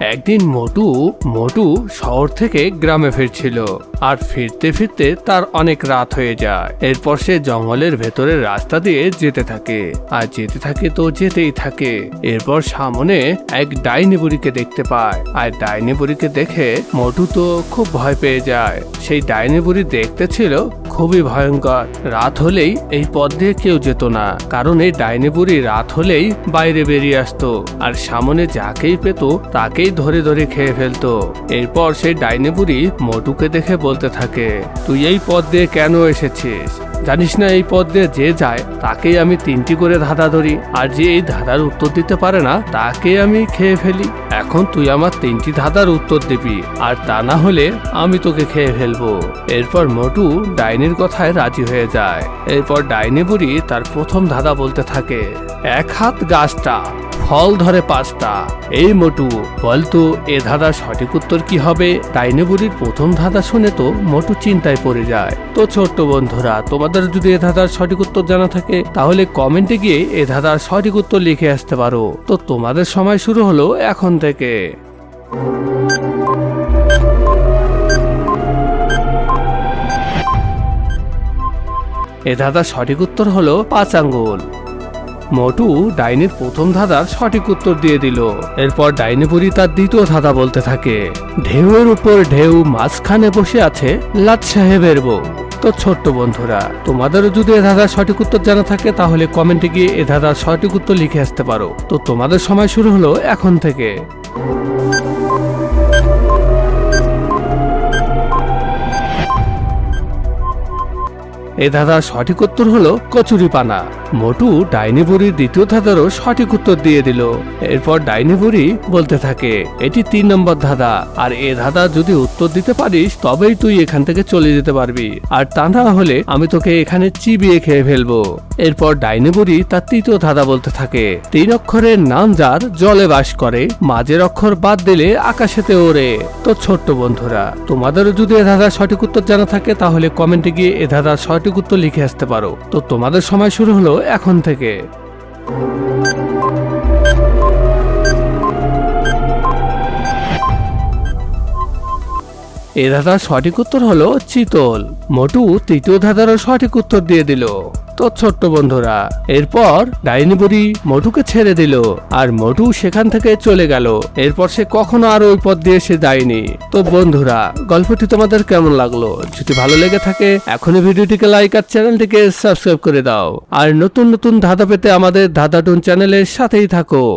একদিন মোটু মোটু শহর থেকে গ্রামে ফিরছিল আর ফিরতে ফিরতে তার অনেক রাত হয়ে যায়। এরপর সে জঙ্গলের ভেতরের রাস্তা দিয়ে যেতে থাকে আর যেতে থাকে তো যেতেই থাকে। এরপর সামনে এক ডাইনি বুড়িকে দেখতে পায় আর ডাইনি বুড়িকে দেখে মোটু তো খুব ভয় পেয়ে যায়। সেই ডাইনি বুড়ি দেখতে ছিল খুবই ভয়ঙ্কর। রাত হলেই এই পথ দিয়ে কেউ যেত না, কারণ এই ডাইনি বুড়ি রাত হলেই বাইরে বেরিয়ে আসতো, আর সামনে যাকেই পেত তাকেই ধরে ধরে খেয়ে ফেলতো। এরপর সেই ডাইনি বুড়ি মোটুকে দেখে বলতে থাকে, তুই এই পথ দিয়ে কেন এসেছিস? জানিস না এই পথ দিয়ে যে যায়, তাকেই আমি তিনটি করে ধাঁধা ধরি, আর যে এই ধাঁধার উত্তর দিতে পারে না তাকে আমি খেয়ে ফেলি। এখন তুই আমার তিনটি ধাঁধার উত্তর দিবি, আর তা না হলে আমি তোকে খেয়ে ফেলব। এরপর মটু ডাইনির কথায় রাজি হয়ে যায়। এরপর ডাইনি বুড়ি তার প্রথম ধাঁধা বলতে থাকে, এক হাত গাছটা। ফল ধরে পাঁচটা। এই মোটু বলতো এ ধাঁধার সঠিক উত্তর কি হবে? ডাইনি বুড়ির প্রথম ধাঁধা শুনে তো মোটু চিন্তায় পড়ে যায়। তো ছোট্ট বন্ধুরা, তোমাদের যদি এ ধাঁধার সঠিক উত্তর জানা থাকে, তাহলে কমেন্টে গিয়ে এ ধাঁধার সঠিক উত্তর লিখে আসতে পারো। তো তোমাদের সময় শুরু হলো এখন থেকে। এ ধাঁধার সঠিক উত্তর হলো পাঁচ আঙ্গুল। মোটু ডাইনির প্রথম ধাঁধার সঠিক উত্তর দিয়ে দিল। এরপর ডাইনি বুড়ি তার দ্বিতীয় ধাঁধা বলতে থাকে। ঢেউয়ের উপর ঢেউ মাঝখানে বসে আছে লাট সাহেবের বউ। তো ছোট্ট বন্ধুরা, তোমাদেরও যদি এ ধাঁধার সঠিক উত্তর জানা থাকে, তাহলে কমেন্টে গিয়ে এ ধাঁধার সঠিক উত্তর লিখে আসতে পারো। তো তোমাদের সময় শুরু হলো এখন থেকে। এ ধাঁধার সঠিক উত্তর হলো কচুরিপানা। মোটু ডাইনি বুড়ির দ্বিতীয় ধাঁধারও সঠিক উত্তর দিয়ে দিল। এরপর ডাইনি বুড়ি বলতে থাকে, এটি তিন নম্বর ধাঁধা। আর এ ধাঁধা যদি উত্তর দিতে পারিস, তবেই তুই এখান থেকে চলে যেতে পারবি। আর তা না হলে আমি তোকে এখানে চিবিয়ে খেয়ে ফেলব। এরপর ডাইনি তার তৃতীয় ধাঁধা বলতে থাকে। তিন অক্ষরের নাম যার, জলে বাস করে, মাঝের অক্ষর বাদ দিলে আকাশেতে ওড়ে। তো ছোট্ট বন্ধুরা, তোমাদেরও যদি এ ধাঁধার সঠিক উত্তর জানা থাকে, তাহলে কমেন্টে গিয়ে এ ধাঁধার সঠিক উত্তর লিখে আসতে পারো। তো তোমাদের সময় শুরু হলো এখন থেকে। এ ধাঁধার সঠিক উত্তর হলো চিতল। মোটু তৃতীয় ধাঁধারও সঠিক উত্তর দিয়ে দিল। তো ছোট্ট বন্ধুরা, এরপর ডাইনি বুড়ি মটুকে ছেড়ে দিল আর মধু সেখান থেকে চলে গেল। এরপর সে কখনো আর ওই পথ দিয়ে সে যায়নি। তো বন্ধুরা, গল্পটি তোমাদের কেমন লাগল? যদি ভালো লেগে থাকে, এখনই ভিডিওটিকে লাইক আর চ্যানেলটিকে সাবস্ক্রাইব করে দাও। আর নতুন নতুন ধাঁধা পেতে আমাদের ধাঁধাটুন চ্যানেলের সাথেই থাকো।